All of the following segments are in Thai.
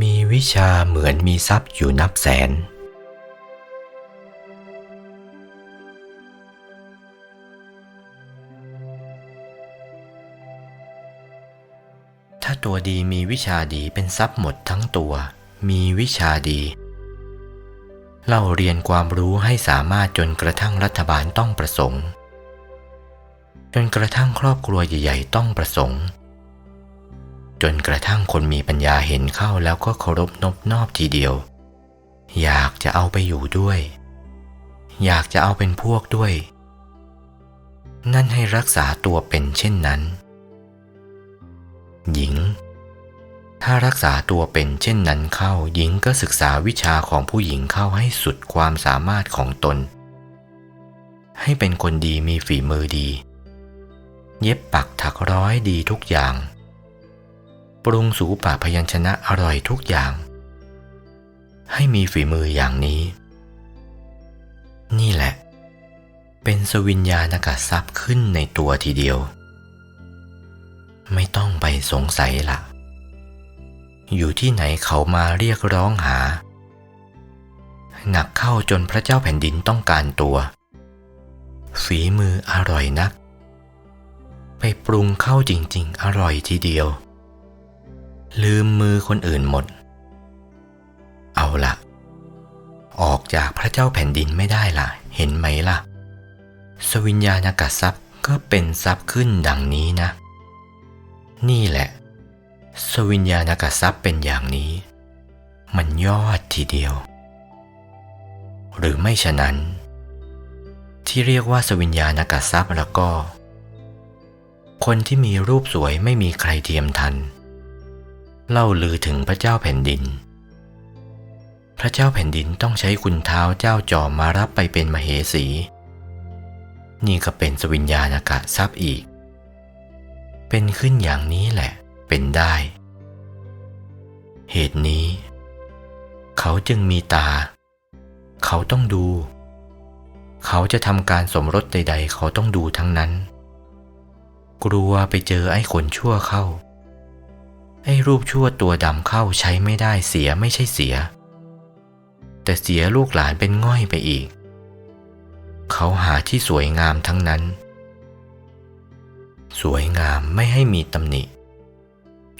มีวิชาเหมือนมีทรัพย์อยู่นับแสน ถ้าตัวดีมีวิชาดีเป็นทรัพย์หมดทั้งตัว มีวิชาดี เล่าเรียนความรู้ให้สามารถจนกระทั่งรัฐบาลต้องประสงค์ จนกระทั่งครอบครัวใหญ่ ๆ ต้องประสงค์ จนกระทั่งคนมีปัญญาเห็นเข้าแล้วก็เคารพนบนอบทีเดียว อยากจะเอาไปอยู่ด้วย อยากจะเอาเป็นพวกด้วย นั่นให้รักษาตัวเป็นเช่นนั้น หญิง ถ้ารักษาตัวเป็นเช่นนั้นเข้า หญิงก็ศึกษาวิชาของผู้หญิงเข้าให้สุดความสามารถของตน ให้เป็นคนดีมีฝีมือดี เย็บปักถักร้อยดีทุกอย่าง ปรุงสูปะพยัญชนะอร่อยทุกอย่าง ให้มีฝีมืออย่างนี้ นี่แหละ เป็นสวิญญาณกทรัพย์ขึ้นในตัวทีเดียว ไม่ต้องไปสงสัยละอยู่ที่ไหนเขามาเรียกร้องหา หนักเข้าจนพระเจ้าแผ่นดินต้องการตัว ฝีมืออร่อยนัก ไปปรุงเข้าจริง ๆ อร่อยทีเดียว ลืมมือคนอื่นหมด เอาละออกจากพระเจ้าแผ่นดินไม่ได้ล่ะเห็นไหมล่ะ สวิญญาณกัทรัพย์ก็เป็นทรัพย์ขึ้นดังนี้นะ นี่แหละ สวิญญาณกัทรัพย์เป็นอย่างนี้ มันยอดทีเดียว หรือไม่ฉะนั้น ที่เรียกว่าสวิญญาณกัทรัพย์แล้วก็ คนที่มีรูปสวยไม่มีใครเทียมทัน เล่าลือถึงพระเจ้าแผ่นดิน พระเจ้าแผ่นดินต้องใช้คุณเท้าเจ้าจอมมารับไปเป็นมเหสี นี่ก็เป็นสวิญญาณกะทรัพย์อีก เป็นขึ้นอย่างนี้แหละ เป็นได้ เหตุนี้ เขาจึงมีตา เขาต้องดู เขาจะทำการสมรสใด ๆ เขาต้องดูทั้งนั้น กลัวไปเจอไอ้คนชั่วเข้า ไอ้รูปชั่วตัวดำเข้าใช้ไม่ได้เสียไม่ใช่เสีย แต่เสียลูกหลานเป็นง่อยไปอีก เขาหาที่สวยงามทั้งนั้น สวยงามไม่ให้มีตำหนิ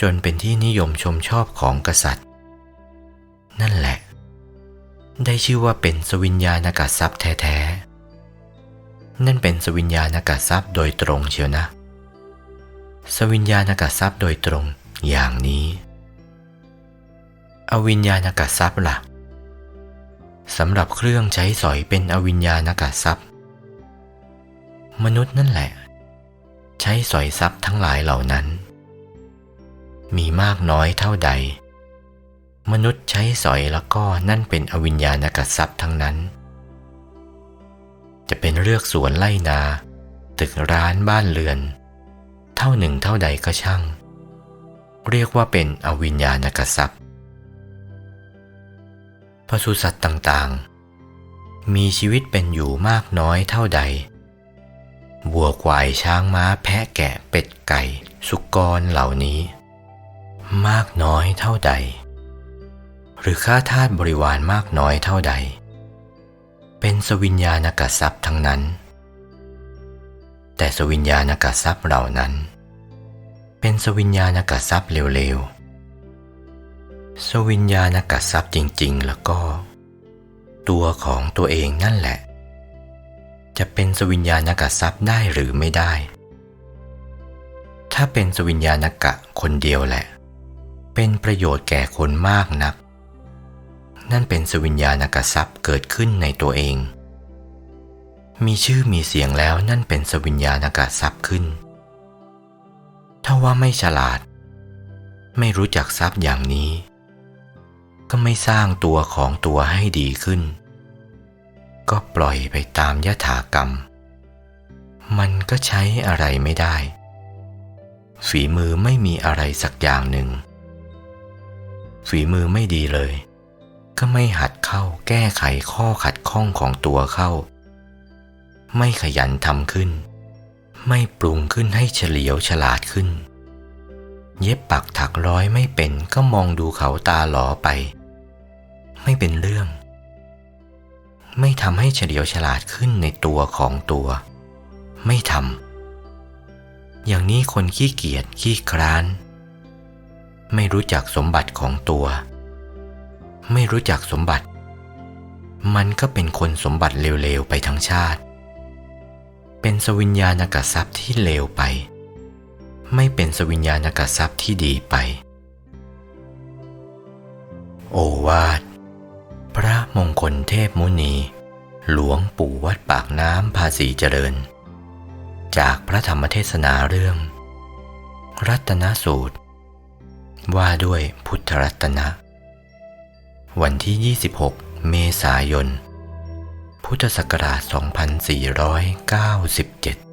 จนเป็นที่นิยมชมชอบของกษัตริย์ นั่นแหละ ได้ชื่อว่าเป็นสวิญญาณกัทรัพย์แท้ๆ นั่นเป็นสวิญญาณกัทรัพย์โดยตรงเชียวนะ สวิญญาณกัทรัพย์โดยตรง อย่างนี้ อวิญญาณกัทรัพย์ละ่ะสำหรับเครื่องใช้สอยเป็นอวิญญาณกัทรัพย์ มนุษย์นั่นแหละ ใช้สอยทรัพย์ทั้งหลายเหล่านั้น มีมากน้อยเท่าใด มนุษย์ใช้สอยแล้วก็นั่นเป็นอวิญญาณกัทรัพย์ทั้งนั้น จะเป็นเลือกสวนไล่นา ตึกร้านบ้านเรือน เท่าหนึ่งเท่าใดก็ช่าง เรียกว่าเป็นอวิญญาณกทรัพย์ปศุสัตว์ต่างๆ มีชีวิตเป็นอยู่มากน้อยเท่าใดวัวควายช้างม้าแพะแกะเป็ดไก่ สุกรเหล่านี้ มากน้อยเท่าใด หรือค่าทาสบริวารมากน้อยเท่าใด เป็นสวิญญาณกทรัพย์ทั้งนั้น แต่สวิญญาณกทรัพย์เหล่านั้น เป็นสวิญญาณกัทรัพย์เร็วๆ สวิญญาณกัทรัพย์จริงๆ แล้วก็ ตัวของตัวเองนั่นแหละ จะเป็นสวิญญาณกัทรัพย์ได้หรือไม่ได้ ถ้าเป็นสวิญญาณกะคนเดียวแหละ เป็นประโยชน์แก่คนมากนัก นั่นเป็นสวิญญาณกทรัพย์เกิดขึ้นในตัวเอง มีชื่อมีเสียงแล้วนั่นเป็นสวิญญาณกทรัพย์ขึ้น ถ้าว่าไม่ฉลาด ไม่รู้จักทรัพย์อย่างนี้ ก็ไม่สร้างตัวของตัวให้ดีขึ้น ก็ปล่อยไปตามยถากรรม มันก็ใช้อะไรไม่ได้ ฝีมือไม่มีอะไรสักอย่างหนึ่ง ฝีมือไม่ดีเลย ก็ไม่หัดเข้าแก้ไขข้อขัดข้องของตัวเข้า ไม่ขยันทำขึ้น ไม่ปรุงขึ้นให้เฉลียวฉลาดขึ้น เย็บปักถักร้อยไม่เป็นก็มองดูเขาตาหลอไป ไม่เป็นเรื่อง ไม่ทำให้เฉลียวฉลาดขึ้นในตัวของตัว ไม่ทำอย่างนี้คนขี้เกียจขี้คร้าน ไม่รู้จักสมบัติของตัว ไม่รู้จักสมบัติ มันก็เป็นคนสมบัติเลวๆไปทั้งชาติ เป็นสวิญญาณกทรัพย์ที่เลวไป ไม่เป็นสวิญญาณกทรัพย์ที่ดีไป โอวาท พระมงคลเทพมุนี หลวงปู่วัดปากน้ำภาษีเจริญ จากพระธรรมเทศนาเรื่อง รัตนสูตร ว่าด้วยพุทธรัตนะ วันที่ 26 เมษายน พุทธศักราช 2497